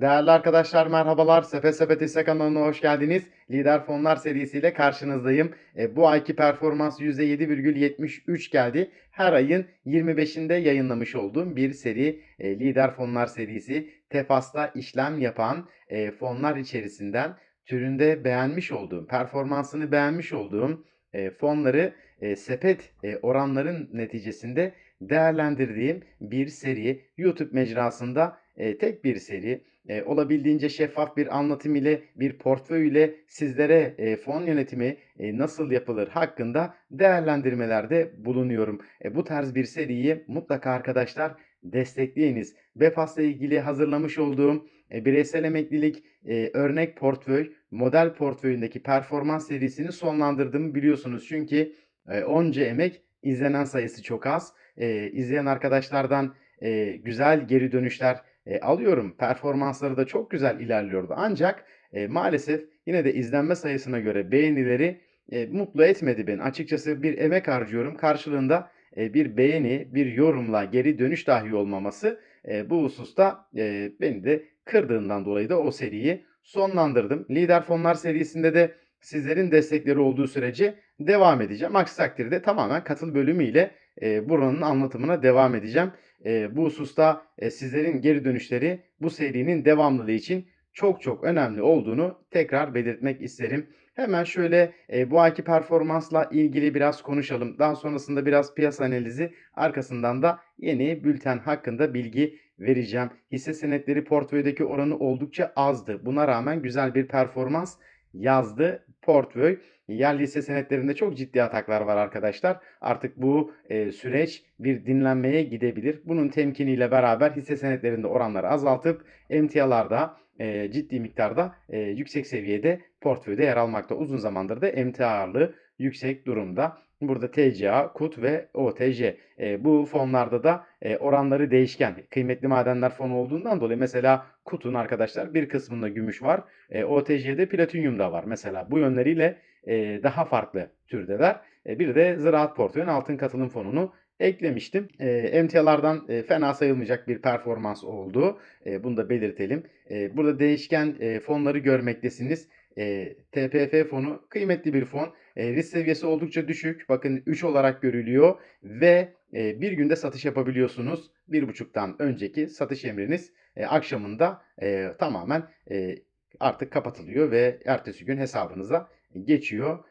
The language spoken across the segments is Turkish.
Değerli arkadaşlar merhabalar. Sepet Sepet hisse kanalına hoş geldiniz. Lider fonlar serisiyle karşınızdayım. E, bu ayki performans %7,73 geldi. Her ayın 25'inde yayınlamış olduğum bir seri e, lider fonlar serisi. Tefas'ta işlem yapan e, fonlar içerisinden türünde beğenmiş olduğum, performansını beğenmiş olduğum e, fonları e, sepet e, oranların neticesinde değerlendirdiğim bir seri. YouTube mecrasında e, tek bir seri. E, olabildiğince şeffaf bir anlatım ile bir portföy ile sizlere e, fon yönetimi e, nasıl yapılır hakkında değerlendirmelerde bulunuyorum. E, bu tarz bir seriyi mutlaka arkadaşlar destekleyiniz. BEFAS'la ilgili hazırlamış olduğum e, bireysel emeklilik e, örnek portföy, model portföyündeki performans serisini sonlandırdığımı biliyorsunuz. Çünkü e, onca emek izlenen sayısı çok az. E, izleyen arkadaşlardan e, güzel geri dönüşler e, alıyorum. Performansları da çok güzel ilerliyordu. Ancak e, maalesef yine de izlenme sayısına göre beğenileri e, mutlu etmedi beni. Açıkçası bir emek harcıyorum. Karşılığında e, bir beğeni, bir yorumla geri dönüş dahi olmaması e, bu hususta e, beni de kırdığından dolayı da o seriyi sonlandırdım. Lider fonlar serisinde de sizlerin destekleri olduğu sürece devam edeceğim. Aksi takdirde tamamen katıl bölümüyle e, buranın anlatımına devam edeceğim. E, bu hususta e, sizlerin geri dönüşleri bu serinin devamlılığı için çok çok önemli olduğunu tekrar belirtmek isterim. Hemen şöyle e, bu ayki performansla ilgili biraz konuşalım. Daha sonrasında biraz piyasa analizi arkasından da yeni bülten hakkında bilgi vereceğim. Hisse senetleri portföydeki oranı oldukça azdı. Buna rağmen güzel bir performans yazdı portföy. Yerli hisse senetlerinde çok ciddi ataklar var arkadaşlar. Artık bu e, süreç bir dinlenmeye gidebilir. Bunun temkiniyle beraber hisse senetlerinde oranları azaltıp emtialarda e, ciddi miktarda e, yüksek seviyede portföyde yer almakta. Uzun zamandır da emtia ağırlığı yüksek durumda. Burada TCA, KUT ve OTC. E, bu fonlarda da e, oranları değişken. Kıymetli madenler fonu olduğundan dolayı mesela KUT'un arkadaşlar bir kısmında gümüş var. E, OTC'de platinyum da var. Mesela bu yönleriyle e, daha farklı türdeler. E, bir de ziraat portföyün altın katılım fonunu eklemiştim. E, emtialardan e, fena sayılmayacak bir performans oldu. E, bunu da belirtelim. E, burada değişken e, fonları görmektesiniz. E, TPF fonu kıymetli bir fon. E, risk seviyesi oldukça düşük. Bakın 3 olarak görülüyor ve e, bir günde satış yapabiliyorsunuz. 1.5'tan önceki satış emriniz e, akşamında e, tamamen artık kapatılıyor ve ertesi gün hesabınıza geçiyor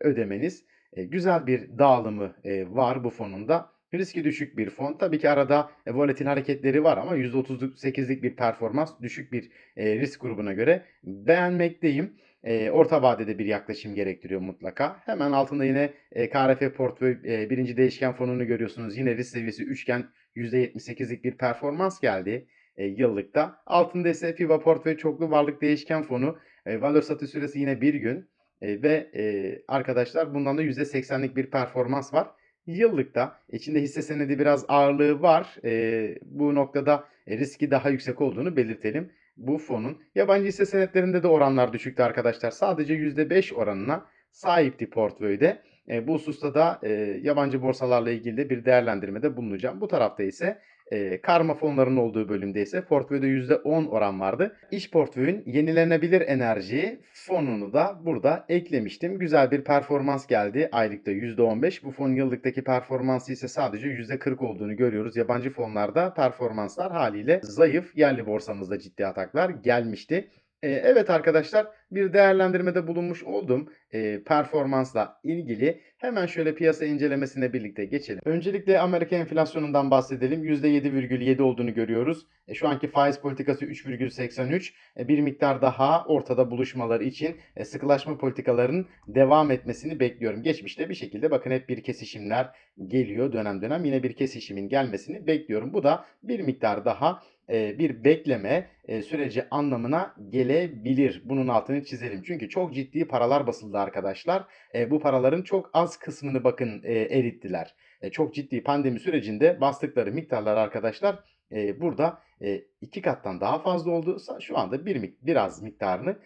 ödemeniz. Güzel bir dağılımı var bu fonunda. Riski düşük bir fon. Tabii ki arada e, volatil hareketleri var ama %38'lik bir performans düşük bir e, risk grubuna göre beğenmekteyim. E, orta vadede bir yaklaşım gerektiriyor mutlaka. Hemen altında yine e, KRF portföy e, birinci değişken fonunu görüyorsunuz. Yine risk seviyesi üçgen %78'lik bir performans geldi e, yıllıkta. Altında ise FIBA portföy çoklu varlık değişken fonu. E, valor satış süresi yine bir gün. E, ve e, arkadaşlar bundan da %80'lik bir performans var. Yıllıkta içinde hisse senedi biraz ağırlığı var. E, bu noktada e, riski daha yüksek olduğunu belirtelim. Bu fonun yabancı hisse senetlerinde de oranlar düşüktü arkadaşlar. Sadece %5 oranına sahipti portföyde. E, bu hususta da e, yabancı borsalarla ilgili de bir değerlendirmede bulunacağım. Bu tarafta ise e, karma fonların olduğu bölümde ise portföyde %10 oran vardı. İş portföyün yenilenebilir enerji fonunu da burada eklemiştim. Güzel bir performans geldi. Aylıkta %15. Bu fon yıllıktaki performansı ise sadece %40 olduğunu görüyoruz. Yabancı fonlarda performanslar haliyle zayıf. Yerli borsamızda ciddi ataklar gelmişti. E, evet arkadaşlar bir değerlendirmede bulunmuş oldum e, performansla ilgili. Hemen şöyle piyasa incelemesine birlikte geçelim. Öncelikle Amerika enflasyonundan bahsedelim. %7,7 olduğunu görüyoruz. E, şu anki faiz politikası 3,83. E, bir miktar daha ortada buluşmaları için e, sıkılaşma politikalarının devam etmesini bekliyorum. Geçmişte bir şekilde bakın hep bir kesişimler geliyor dönem dönem. Yine bir kesişimin gelmesini bekliyorum. Bu da bir miktar daha e, bir bekleme e, süreci anlamına gelebilir. Bunun altını çizelim. Çünkü çok ciddi paralar basıldı arkadaşlar. E, bu paraların çok az kısmını bakın erittiler. Çok ciddi pandemi sürecinde bastıkları miktarlar arkadaşlar burada iki kattan daha fazla oldu. Şu anda bir biraz miktarını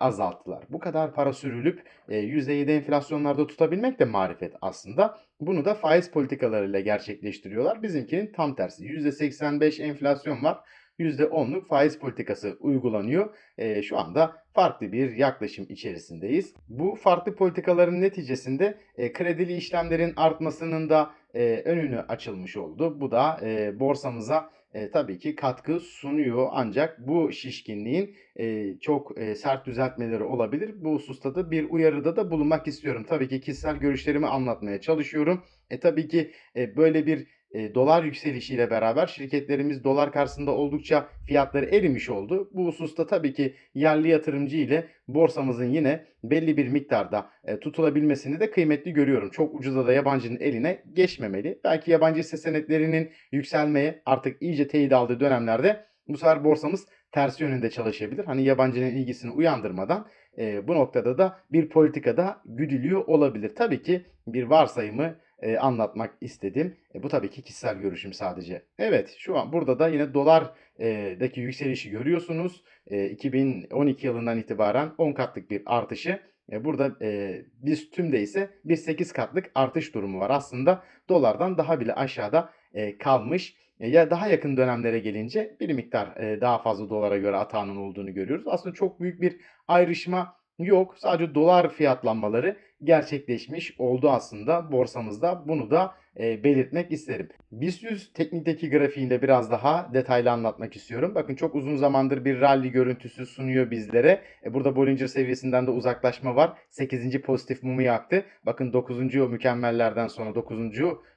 azalttılar. Bu kadar para sürülüp %7 enflasyonlarda tutabilmek de marifet aslında. Bunu da faiz politikalarıyla gerçekleştiriyorlar. Bizimkinin tam tersi. %85 enflasyon var. %10'luk faiz politikası uygulanıyor. E, şu anda farklı bir yaklaşım içerisindeyiz. Bu farklı politikaların neticesinde e, kredili işlemlerin artmasının da e, önünü açılmış oldu. Bu da e, borsamıza e, tabii ki katkı sunuyor ancak bu şişkinliğin e, çok e, sert düzeltmeleri olabilir. Bu hususta da bir uyarıda da bulunmak istiyorum. Tabii ki kişisel görüşlerimi anlatmaya çalışıyorum. E tabii ki e, böyle bir e, dolar yükselişiyle beraber şirketlerimiz dolar karşısında oldukça fiyatları erimiş oldu. Bu hususta tabii ki yerli yatırımcı ile borsamızın yine belli bir miktarda e, tutulabilmesini de kıymetli görüyorum. Çok ucuza da yabancının eline geçmemeli. Belki yabancı hisse senetlerinin yükselmeye artık iyice teyit aldığı dönemlerde bu sefer borsamız ters yönünde çalışabilir. Hani yabancının ilgisini uyandırmadan e, bu noktada da bir politikada güdülüyor olabilir. Tabii ki bir varsayımı e, anlatmak istedim. E, bu tabii ki kişisel görüşüm sadece. Evet şu an burada da yine dolardaki yükselişi görüyorsunuz. E, 2012 yılından itibaren 10 katlık bir artışı. E, burada e, biz tümde ise bir 8 katlık artış durumu var. Aslında dolardan daha bile aşağıda e, kalmış. E, ya daha yakın dönemlere gelince bir miktar e, daha fazla dolara göre atağının olduğunu görüyoruz. Aslında çok büyük bir ayrışma yok. Sadece dolar fiyatlanmaları gerçekleşmiş oldu aslında borsamızda. Bunu da e, belirtmek isterim. BIST 100 teknikteki grafiğinde biraz daha detaylı anlatmak istiyorum. Bakın çok uzun zamandır bir rally görüntüsü sunuyor bizlere. E, burada Bollinger seviyesinden de uzaklaşma var. 8. pozitif mumu yaktı. Bakın 9. mükemmellerden sonra 9.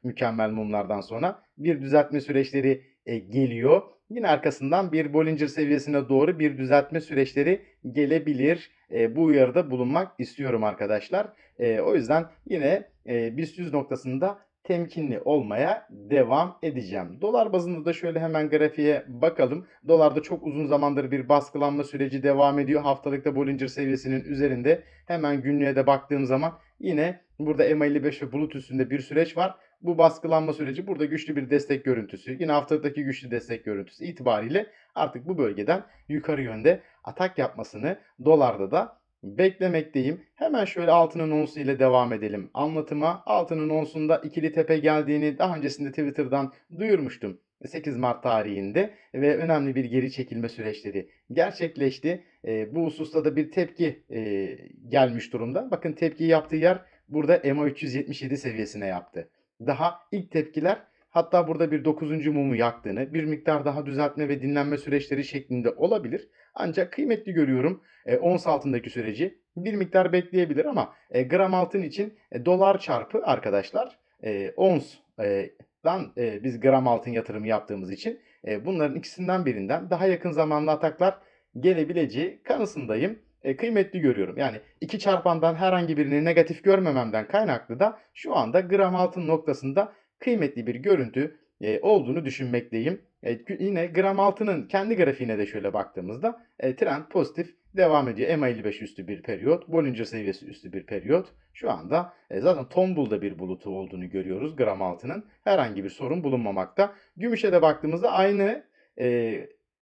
mükemmel mumlardan sonra bir düzeltme süreçleri e, geliyor. Yine arkasından bir Bollinger seviyesine doğru bir düzeltme süreçleri gelebilir. E, bu uyarıda bulunmak istiyorum arkadaşlar. E, o yüzden yine e, BIST 100 noktasında temkinli olmaya devam edeceğim. Dolar bazında da şöyle hemen grafiğe bakalım. Dolarda çok uzun zamandır bir baskılanma süreci devam ediyor. Haftalıkta Bollinger seviyesinin üzerinde. Hemen günlüğe de baktığım zaman yine burada MA55 ve bulut üstünde bir süreç var. Bu baskılanma süreci burada güçlü bir destek görüntüsü. Yine haftalıktaki güçlü destek görüntüsü itibariyle artık bu bölgeden yukarı yönde atak yapmasını dolarda da beklemekteyim. Hemen şöyle altının onsu ile devam edelim anlatıma. Altının onsunda ikili tepe geldiğini daha öncesinde Twitter'dan duyurmuştum. 8 Mart tarihinde ve önemli bir geri çekilme süreçleri gerçekleşti. E, bu hususta da bir tepki e, gelmiş durumda. Bakın tepki yaptığı yer burada EMA 377 seviyesine yaptı. Daha ilk tepkiler hatta burada bir 9. mumu yaktığını, bir miktar daha düzeltme ve dinlenme süreçleri şeklinde olabilir. Ancak kıymetli görüyorum e, ons altındaki süreci. Bir miktar bekleyebilir ama e, gram altın için e, dolar çarpı arkadaşlar e, onsdan e, biz gram altın yatırımı yaptığımız için e, bunların ikisinden birinden daha yakın zamanlı ataklar gelebileceği kanısındayım e, kıymetli görüyorum. Yani iki çarpandan herhangi birini negatif görmememden kaynaklı da şu anda gram altın noktasında kıymetli bir görüntü e, olduğunu düşünmekteyim. E, yine gram altının kendi grafiğine de şöyle baktığımızda e, trend pozitif devam ediyor. MA55 üstü bir periyot, Bollinger seviyesi üstü bir periyot. Şu anda e, zaten tombulda bir bulutu olduğunu görüyoruz gram altının. Herhangi bir sorun bulunmamakta. Gümüşe de baktığımızda aynı e,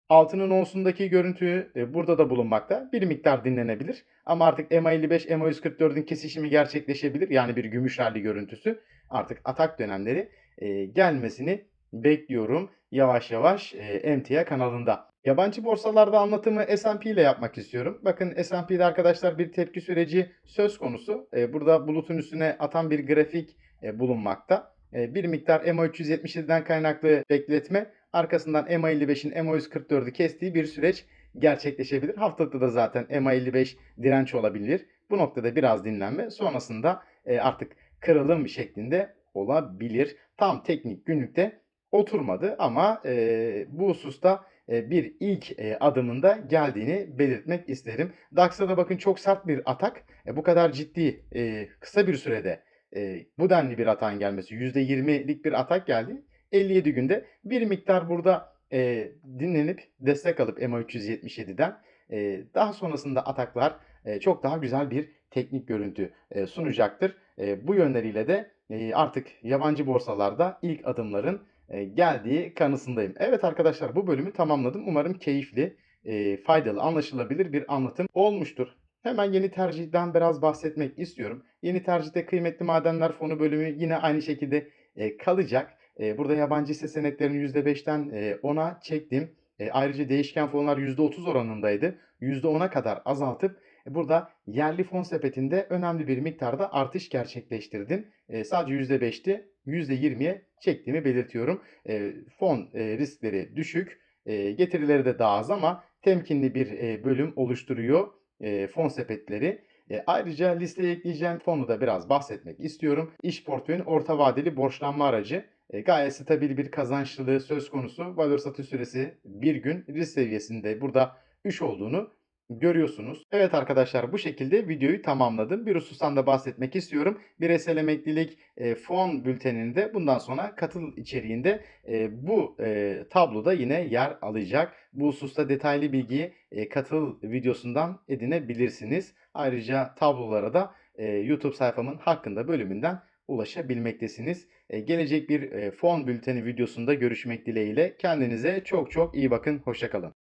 altının onsundaki görüntü e, burada da bulunmakta. Bir miktar dinlenebilir. Ama artık MA55, MA144'ün kesişimi gerçekleşebilir. Yani bir gümüş rally görüntüsü. Artık atak dönemleri e, gelmesini bekliyorum yavaş yavaş e, emtia kanalında. Yabancı borsalarda anlatımı S&P ile yapmak istiyorum. Bakın S&P'de arkadaşlar bir tepki süreci söz konusu. E, burada bulutun üstüne atan bir grafik bulunmakta. Bir miktar MA377'den kaynaklı bekletme arkasından MA55'in MA144'ü kestiği bir süreç gerçekleşebilir. Haftalıkta da zaten MA55 direnç olabilir. Bu noktada biraz dinlenme sonrasında e, artık kırılım şeklinde olabilir. Tam teknik günlükte oturmadı ama e, bu hususta e, bir ilk adımında geldiğini belirtmek isterim. DAX'a da bakın çok sert bir atak. Bu kadar ciddi kısa bir sürede bu denli bir atağın gelmesi %20'lik bir atak geldi. 57 günde bir miktar burada e, dinlenip destek alıp MA 377'den e, daha sonrasında ataklar e, çok daha güzel bir teknik görüntü e, sunacaktır. E, bu yönleriyle de e, artık yabancı borsalarda ilk adımların e, geldiği kanısındayım. Evet arkadaşlar bu bölümü tamamladım. Umarım keyifli, e, faydalı, anlaşılabilir bir anlatım olmuştur. Hemen yeni tercihten biraz bahsetmek istiyorum. Yeni tercihte kıymetli madenler fonu bölümü yine aynı şekilde e, kalacak. E, burada yabancı hisse senetlerini %5'ten e, 10'a çektim. E, ayrıca değişken fonlar %30 oranındaydı. %10'a kadar azaltıp e, burada yerli fon sepetinde önemli bir miktarda artış gerçekleştirdim. E, sadece %5'ti. %20'ye çektiğimi belirtiyorum. E, fon e, riskleri düşük, e, getirileri de daha az ama temkinli bir e, bölüm oluşturuyor e, fon sepetleri. E, ayrıca listeye ekleyeceğim fonu da biraz bahsetmek istiyorum. İş portföyün orta vadeli borçlanma aracı. E, gayet stabil bir kazançlılığı söz konusu. Valör satış süresi 1 gün risk seviyesinde burada 3 olduğunu görüyorsunuz. Evet arkadaşlar bu şekilde videoyu tamamladım. Bir husustan da bahsetmek istiyorum. Bireysel emeklilik e, fon bülteninde bundan sonra katıl içeriğinde e, bu e, tabloda yine yer alacak. Bu hususta detaylı bilgiyi e, katıl videosundan edinebilirsiniz. Ayrıca tablolara da e, YouTube sayfamın hakkında bölümünden ulaşabilmektesiniz. E, gelecek bir e, fon bülteni videosunda görüşmek dileğiyle. Kendinize çok çok iyi bakın. Hoşçakalın.